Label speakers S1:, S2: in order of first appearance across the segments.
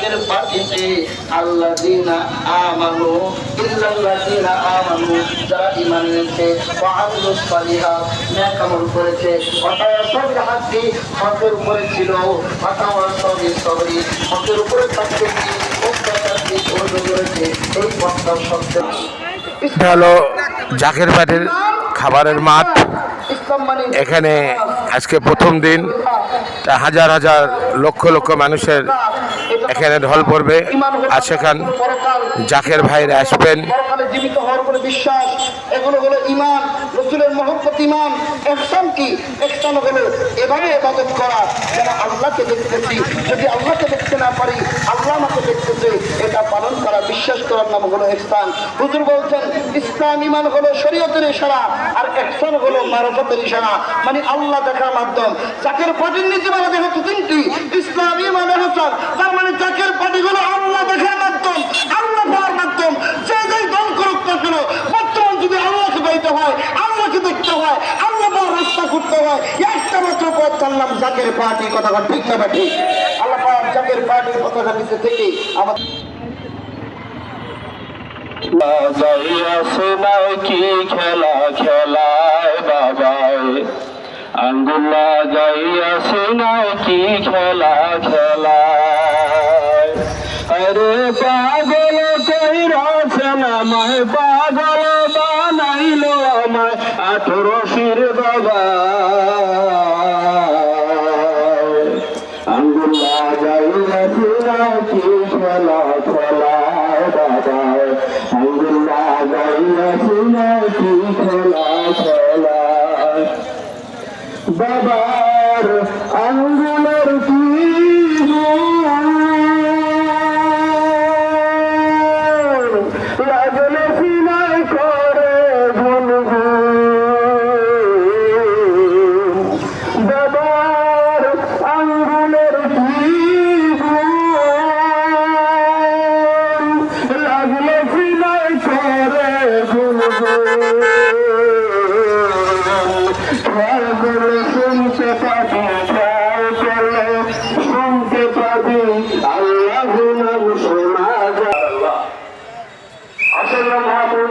S1: সেই পার্টিতে আল্লাহ দিনা আমানু ইল্লাল্লাহ দিনা আমানু, যারা ইমান এনেছে ওয়াহাদুল সালিহা, নেক আমল করেছে অতএব সবই হাতি হকের উপরে ছিল অতএব সবই সবরি, হকের উপরে থাকতে কি
S2: এটা হলো জাকের পাটের খাবারের মাঠ। এখানে আজকে প্রথম দিন। হাজার হাজার লক্ষ লক্ষ মানুষের এখানে ঢল পড়বে। আর খান জাকের ভাইরা আসবেন
S1: জীবিত হওয়ার উপরে বিশ্বাস, এগুলো হলো ইমান রসুলের মহব্বত ইমান এহসান কি? এহসান হলো এভাবে এবাদত করা, যেন আল্লাহকে দেখতেছি যদি আল্লাহকে দেখতে না পারি, আল্লাহ আমাকে দেখতেছে এটা পালন করা, বিশ্বাস করার নাম হলো এহসান। হুজুর বলছেন, ইসলাম ইমান হলো শরীয়তের ইশারা, আর এহসান হলো মারফতের ইশারা। মানে আল্লাহ দেখার মাধ্যম। চাকের পাটির নিচে বলা যেহেতু তিনটি। ইসলাম ইমান তার মানে চাকের পাটি হলো আল্লাহ দেখার মাধ্যম আল্লাহ পাওয়ার মাধ্যম যে যেই দল করুক না কেন বর্তমান যদি আল্লাহকে হয়, আল্লাহকে দেখতে হয়, আল্লাহ রাস্তা করতে হয়। একটা মাত্র পথ চাললাম জাকের পার্টি কথা ঠিক না ঠিক? আল্লাহ জাকের পার্টির কথাটা নিচে থেকে আমাদের
S3: কি খেলা খেলায় কি খেলা খেলায়? আরে পাগল মায় পাগল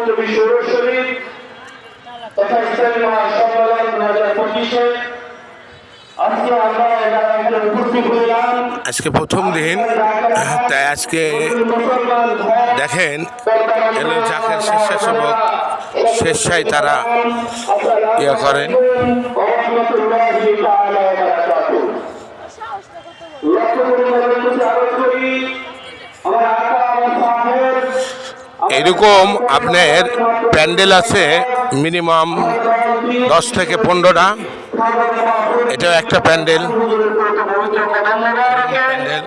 S3: আসন্ন মহাপবিত্র শরীফ তথা ইসলামী মহাসম্মেলন দু হাজার পঁচিশে। আজকে আমরা এলাকায় উপস্থিত হইলাম।
S2: আজকে প্রথম দিন। তাই আজকে দেখেন এলো জাকের স্বেচ্ছাসেবক স্বেচ্ছায় তারা ইয়ে করেন। এরকম আপনার প্যান্ডেল আছে মিনিমাম দশ থেকে পনেরোটা। এটাও একটা প্যান্ডেল। প্যান্ডেল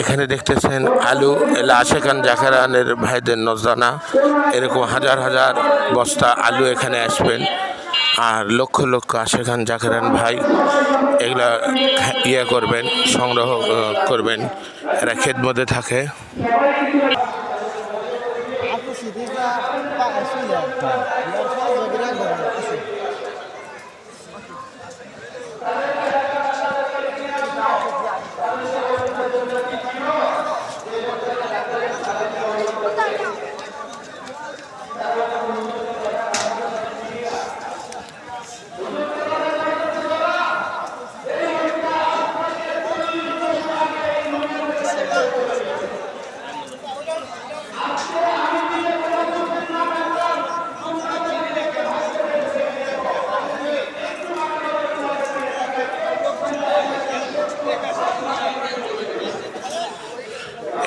S2: এখানে দেখতেছেন আলু, এলা আশেখান জাকারানের ভাইদের নজরানা। এরকম হাজার হাজার বস্তা আলু এখানে আসবেন। আর লক্ষ লক্ষ আশেখান জাকেরান ভাই এগুলা ইয়ে করবেন সংগ্রহ করবেন। এরা মধ্যে থাকে।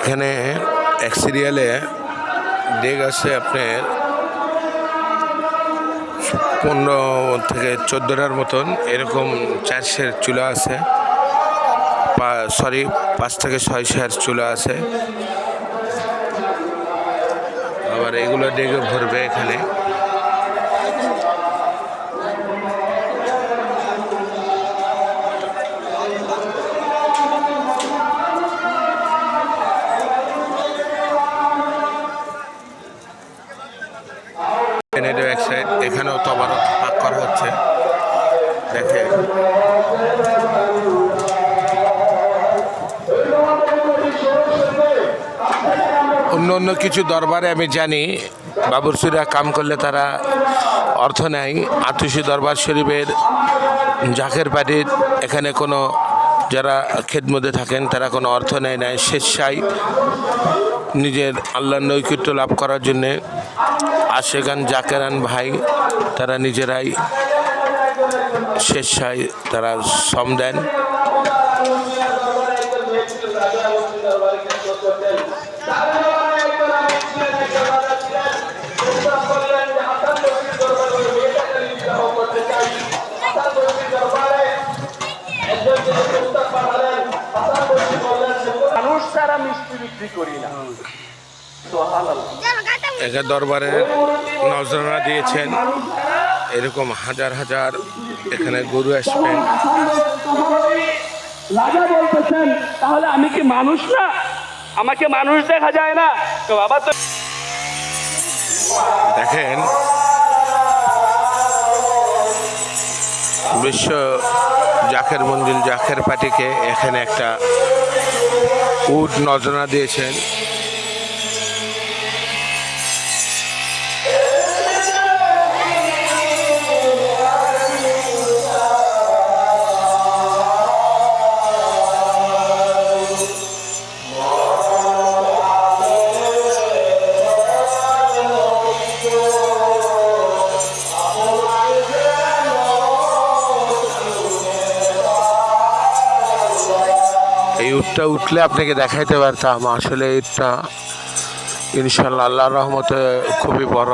S2: এখানে এক সিরিয়ালে ডেগ আছে আপনার পনেরো থেকে চোদ্দোটার মতন এরকম চার শের চুলা আছে। সরি পাঁচ থেকে ছয় শের চুলা আছে। আবার এগুলো ডেগে ভরবে এখানে এখানে এক সাইড এখানেও তবারক পাক করা হচ্ছে দেখেন অন্য অন্য কিছু দরবারে আমি জানি বাবুরসিরা কাম করলে তারা অর্থ নেয়। আতুষি দরবার শরীফের জাকের পাটির এখানে কোনো যারা খেদমতে থাকেন, তারা কোনো অর্থ নেয় নাই স্বেচ্ছায় নিজের আল্লাহর নৈকট্য লাভ করার জন্যে আশেগান জাকেরান ভাই, তারা নিজেরাই স্বেচ্ছায় তারা শ্রম দেন।
S4: মানুষ ছাড়া মিষ্টি বিক্রি করি না।
S2: একে দরবারে নজরানা দিয়েছেন। এরকম হাজার হাজার এখানে গরু আসবেন
S4: রাজা বলতেছেন তাহলে আমি কি মানুষ না? আমাকে মানুষ দেখা যায় না? তো বাবা তো
S2: দেখেন বিশ্ব জাকের মঞ্জুল জাকের পার্টিকে এখানে একটা উট নজরানা দিয়েছেন। উটটা উঠলে আপনাকে দেখাইতে পারতাম। আসলে ঈদটা ইনশাল্লাহ আল্লাহর রহমতে খুবই বড়।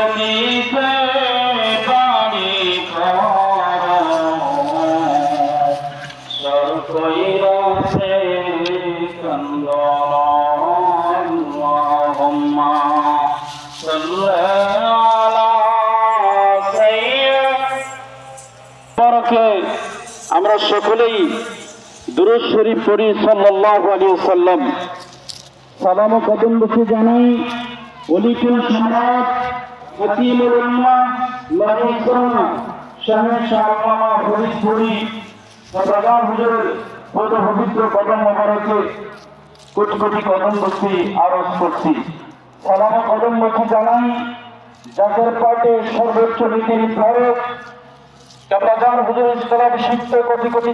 S3: সকলেই দুরুদ শরীফ পড়ি সাল্লাল্লাহু আলাইহি সাল্লাম সালাম ও কদম বসে জানাই অলিকুল সম্রাট, হাকিমুল উম্মাহ লাহি সাল্লাম শাহ শাহমামা ফরিদপুরি সদাগর হুজুরের পদ পবিত্র কদম মোবারকে কোটি কোটি কদম বসি আরজ করছি। সালাম কদম জানাই পাটে সর্বোচ্চ নীতি নির্ধারক কামরাজান হুজুর ইসলাম শিখতে কোটি কোটি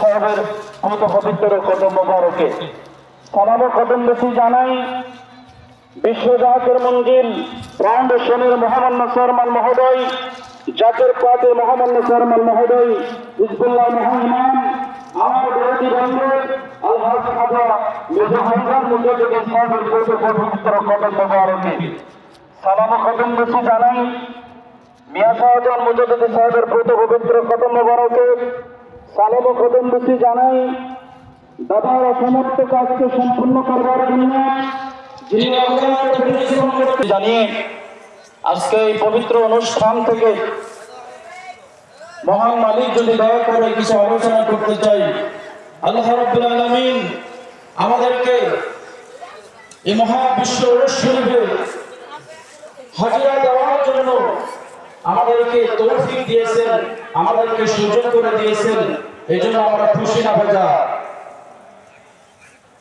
S3: সাহেবের মত পবিত্র কদম মোবারকে। কদম বেশি জানাই, বিশ্ব জাহাজের মঞ্জিল ফাউন্ডেশনের মোহাম্মদ নসরমাল মহোদয়, জাকের পাতে মোহাম্মদ নসরমাল মহোদয়, হিজবুল্লাহ মহাইমান আমার বিরোধী বন্ধু আল্লাহ খাজা মেহজান মুজাদ্দিদ সাহেবের মত পবিত্র কদম মোবারকে। সালাম খতম বেশি জানাই। মিয়া সাহেদান মুজাদ্দিদ সাহেবের ব্রত পবিত্র খতম মোবারকে সালাম খতম বেশি জানাই। দাদার অসমর্থ কাজকে সম্পূর্ণ করবার জন্য জানিয়ে আজকে এই পবিত্র অনুষ্ঠান থেকে মহান মালিক যদি দয়া করে কিছু আলোচনা করতে চাই, আল্লাহ রাব্বুল আমাদেরকে এই মহাবিশ্ব শরীফে হাজিরা দেওয়ার জন্য আমাদেরকে তৌফিক দিয়েছেন আমাদেরকে সুযোগ করে দিয়েছেন। এই জন্য আমরা খুশি না ভেজা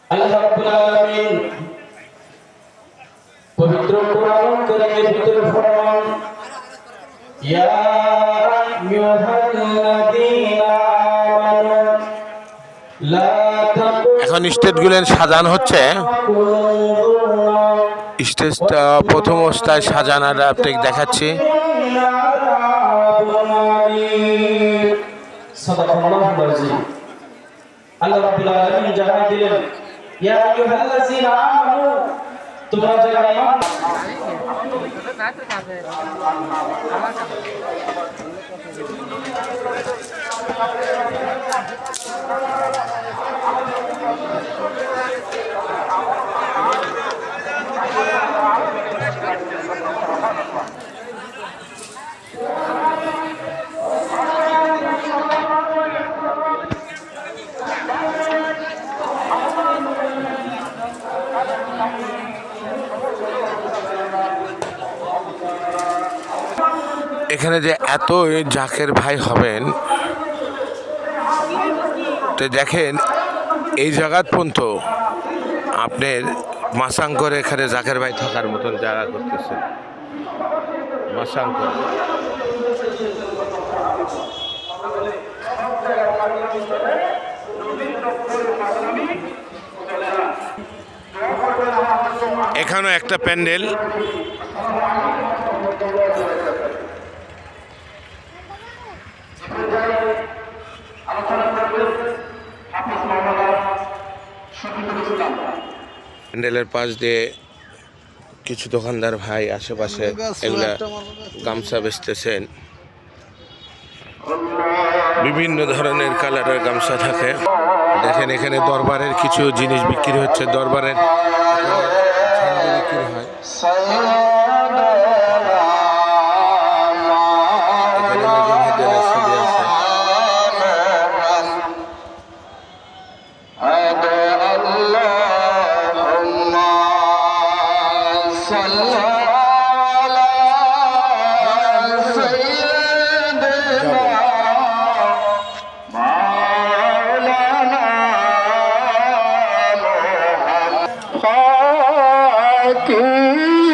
S3: আল্লাহ রাব্বুল আলামিন পবিত্র কোরআন কারীমের ভিতরে ফরমান ইয়া
S2: সাজানো হচ্ছে। স্টেজটা প্রথম অবস্থায় সাজানার আপনি দেখাচ্ছি। এখানে যে এত জাকের ভাই হবেন তো দেখেন এই জায়গাত পর্যন্ত আপনার মাসাঙ্কর এখানে জাকের ভাই থাকার মতন জায়গা করতেছেন মাসাঙ্কর এখানেও একটা প্যান্ডেল। প্যান্ডেলের পাশ দিয়ে কিছু দোকানদার ভাই আশেপাশে এগুলা গামছা বেচতেছেন। বিভিন্ন ধরনের কালারের গামছা থাকে। দেখেন এখানে দরবারের কিছু জিনিস বিক্রি হচ্ছে। দরবারের
S3: কি